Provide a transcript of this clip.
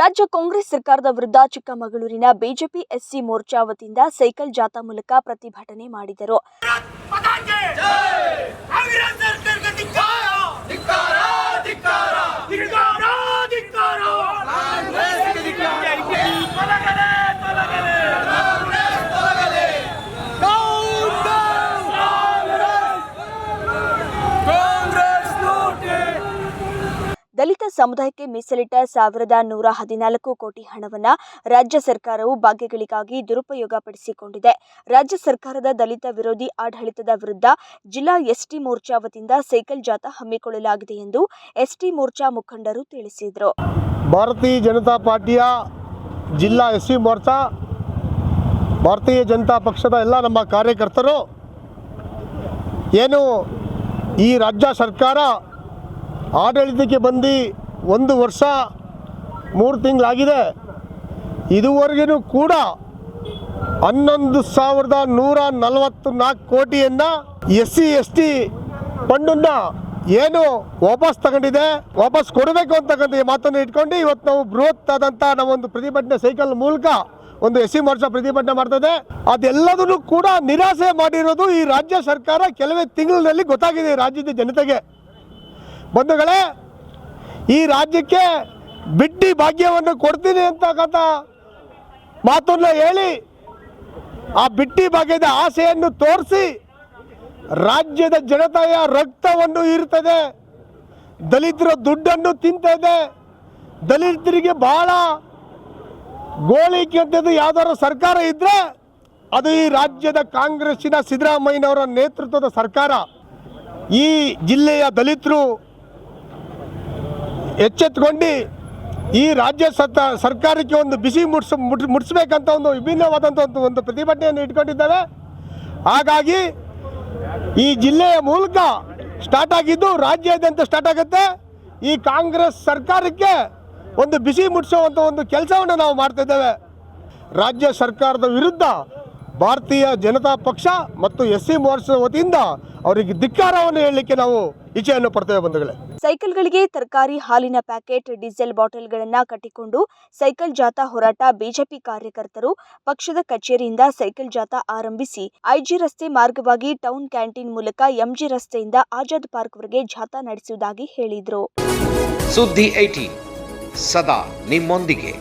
ರಾಜ್ಯ ಕಾಂಗ್ರೆಸ್ ಸರ್ಕಾರದ ವಿರುದ್ಧ ಚಿಕ್ಕಮಗಳೂರಿನ ಬಿಜೆಪಿ ಎಸ್ಸಿ ಮೋರ್ಚಾ ವತಿಯಿಂದ ಸೈಕಲ್ ಜಾಥಾ ಮೂಲಕ ಪ್ರತಿಭಟನೆ ಮಾಡಿದರು. ಸಮುದಾಯಕ್ಕೆ ಮೀಸಲಿಟ್ಟ ಸಾವಿರದ ನೂರ ಹದಿನಾಲ್ಕು ಕೋಟಿ ಹಣವನ್ನು ರಾಜ್ಯ ಸರ್ಕಾರವು ಭಾಗ್ಯಗಳಿಗಾಗಿ ದುರುಪಯೋಗ ಪಡಿಸಿಕೊಂಡಿದೆ ರಾಜ್ಯ ಸರ್ಕಾರದ ದಲಿತ ವಿರೋಧಿ ಆಡಳಿತದ ವಿರುದ್ಧ ಜಿಲ್ಲಾ ಎಸ್ಟಿ ಮೋರ್ಚಾ ವತಿಯಿಂದ ಸೈಕಲ್ ಜಾಥಾ ಹಮ್ಮಿಕೊಳ್ಳಲಾಗಿದೆ ಎಂದು ಎಸ್ಟಿ ಮೋರ್ಚಾ ಮುಖಂಡರು ತಿಳಿಸಿದರು. ಭಾರತೀಯ ಜನತಾ ಪಾರ್ಟಿಯ ಜಿಲ್ಲಾ ಎಸ್ ಸಿ ಮೋರ್ಚಾ, ಭಾರತೀಯ ಜನತಾ ಪಕ್ಷದ ಎಲ್ಲ ನಮ್ಮ ಕಾರ್ಯಕರ್ತರು, ಏನು ಈ ರಾಜ್ಯ ಸರ್ಕಾರ ಆಡಳಿತಕ್ಕೆ ಬಂದು ಒಂದು ವರ್ಷ, ಮೂರು ತಿಂಗಳಾಗಿದೆ. ಇದುವರೆಗೂ ಕೂಡ ಹನ್ನೊಂದು ಸಾವಿರದ ನೂರ ನಲವತ್ತು ನಾಲ್ಕು ಕೋಟಿಯನ್ನು ಎಸ್ ಸಿ ಎಸ್ ಟಿ ಫಂಡನ್ನು ಏನು ವಾಪಸ್ ತಗೊಂಡಿದೆ, ವಾಪಸ್ ಕೊಡಬೇಕು ಅಂತಕ್ಕಂಥ ಈ ಮಾತನ್ನು ಇಟ್ಕೊಂಡು ಇವತ್ತು ನಾವು ಬೃಹತ್ ಆದಂಥ ನಾವೊಂದು ಪ್ರತಿಭಟನೆ ಸೈಕಲ್ ಮೂಲಕ ಒಂದು ಎಸ್ ಸಿ ಮೋರ್ಚಾ ಪ್ರತಿಭಟನೆ ಮಾಡ್ತದೆ. ಅದೆಲ್ಲದನ್ನು ಕೂಡ ನಿರಾಸೆ ಮಾಡಿರೋದು ಈ ರಾಜ್ಯ ಸರ್ಕಾರ ಕೆಲವೇ ತಿಂಗಳಲ್ಲಿ ಗೊತ್ತಾಗಿದೆ ರಾಜ್ಯದ ಜನತೆಗೆ. ಬಂಧುಗಳೇ, ಈ ರಾಜ್ಯಕ್ಕೆ ಬಿಟ್ಟಿ ಭಾಗ್ಯವನ್ನು ಕೊಡ್ತೀನಿ ಅಂತಕ್ಕಂಥ ಮಾತನ್ನು ಹೇಳಿ ಆ ಬಿಟ್ಟಿ ಭಾಗ್ಯದ ಆಸೆಯನ್ನು ತೋರಿಸಿ ರಾಜ್ಯದ ಜನತೆಯ ರಕ್ತವನ್ನು ಇರ್ತದೆ ದಲಿತರ ದುಡ್ಡನ್ನು ತಿಂತದೆ. ದಲಿತರಿಗೆ ಬಹಳ ಗೋಳಿಕೆ ಅಂತದ್ದು ಯಾವ್ದಾದ್ರು ಸರ್ಕಾರ ಇದ್ದರೆ ಅದು ಈ ರಾಜ್ಯದ ಕಾಂಗ್ರೆಸ್ಸಿನ ಸಿದ್ದರಾಮಯ್ಯನವರ ನೇತೃತ್ವದ ಸರ್ಕಾರ. ಈ ಜಿಲ್ಲೆಯ ದಲಿತರು ಎಚ್ಚೆತ್ಕೊಂಡು ಈ ರಾಜ್ಯ ಸತ್ತ ಸರ್ಕಾರಕ್ಕೆ ಒಂದು ಬಿಸಿ ಮುಟ್ಸ್ ಮುಟ್ ಮುಟ್ಸ್ಬೇಕಂತ ಒಂದು ವಿಭಿನ್ನವಾದಂಥ ಒಂದು ಒಂದು ಪ್ರತಿಭಟನೆಯನ್ನು ಇಟ್ಕೊಂಡಿದ್ದೇವೆ. ಹಾಗಾಗಿ ಈ ಜಿಲ್ಲೆಯ ಮೂಲಕ ಸ್ಟಾರ್ಟ್ ಆಗಿದ್ದು ರಾಜ್ಯಾದ್ಯಂತ ಸ್ಟಾರ್ಟ್ ಆಗುತ್ತೆ. ಈ ಕಾಂಗ್ರೆಸ್ ಸರ್ಕಾರಕ್ಕೆ ಒಂದು ಬಿಸಿ ಮುಟ್ಸೋವಂಥ ಒಂದು ಕೆಲಸವನ್ನು ನಾವು ಮಾಡ್ತಿದ್ದೇವೆ. ರಾಜ್ಯ ಸರ್ಕಾರದ ವಿರುದ್ಧ ಭಾರತೀಯ ಜನತಾ ಪಕ್ಷ ಮತ್ತು ಎಸ್ ಸಿ ಮೋರ್ಚಾ ವತಿಯಿಂದ ಅವರಿಗೆ ಧಿಕ್ಕಾರವನ್ನು ಹೇಳಲಿಕ್ಕೆ ನಾವು ಇಚ್ಛೆಯನ್ನು ಪಡ್ತೇವೆ ಬಂಧುಗಳೇ. ಸೈಕಲ್ಗಳಿಗೆ ತರಕಾರಿ ಹಾಲಿನ ಪ್ಯಾಕೆಟ್ ಡೀಸೆಲ್ ಬಾಟಲ್ಗಳನ್ನು ಕಟ್ಟಿಕೊಂಡು ಸೈಕಲ್ ಜಾಥಾ ಹೋರಾಟ ಬಿಜೆಪಿ ಕಾರ್ಯಕರ್ತರು ಪಕ್ಷದ ಕಚೇರಿಯಿಂದ ಸೈಕಲ್ ಜಾಥಾ ಆರಂಭಿಸಿ ಐಜಿ ರಸ್ತೆ ಮಾರ್ಗವಾಗಿ ಟೌನ್ ಕ್ಯಾಂಟೀನ್ ಮೂಲಕ ಎಂಜಿ ರಸ್ತೆಯಿಂದ ಆಜಾದ್ ಪಾರ್ಕ್ವರೆಗೆ ಜಾಥಾ ನಡೆಸುವುದಾಗಿ ಹೇಳಿದರು. ಸುದ್ದಿ ಐಟಿ ಸದಾ ನಿಮ್ಮೊಂದಿಗೆ.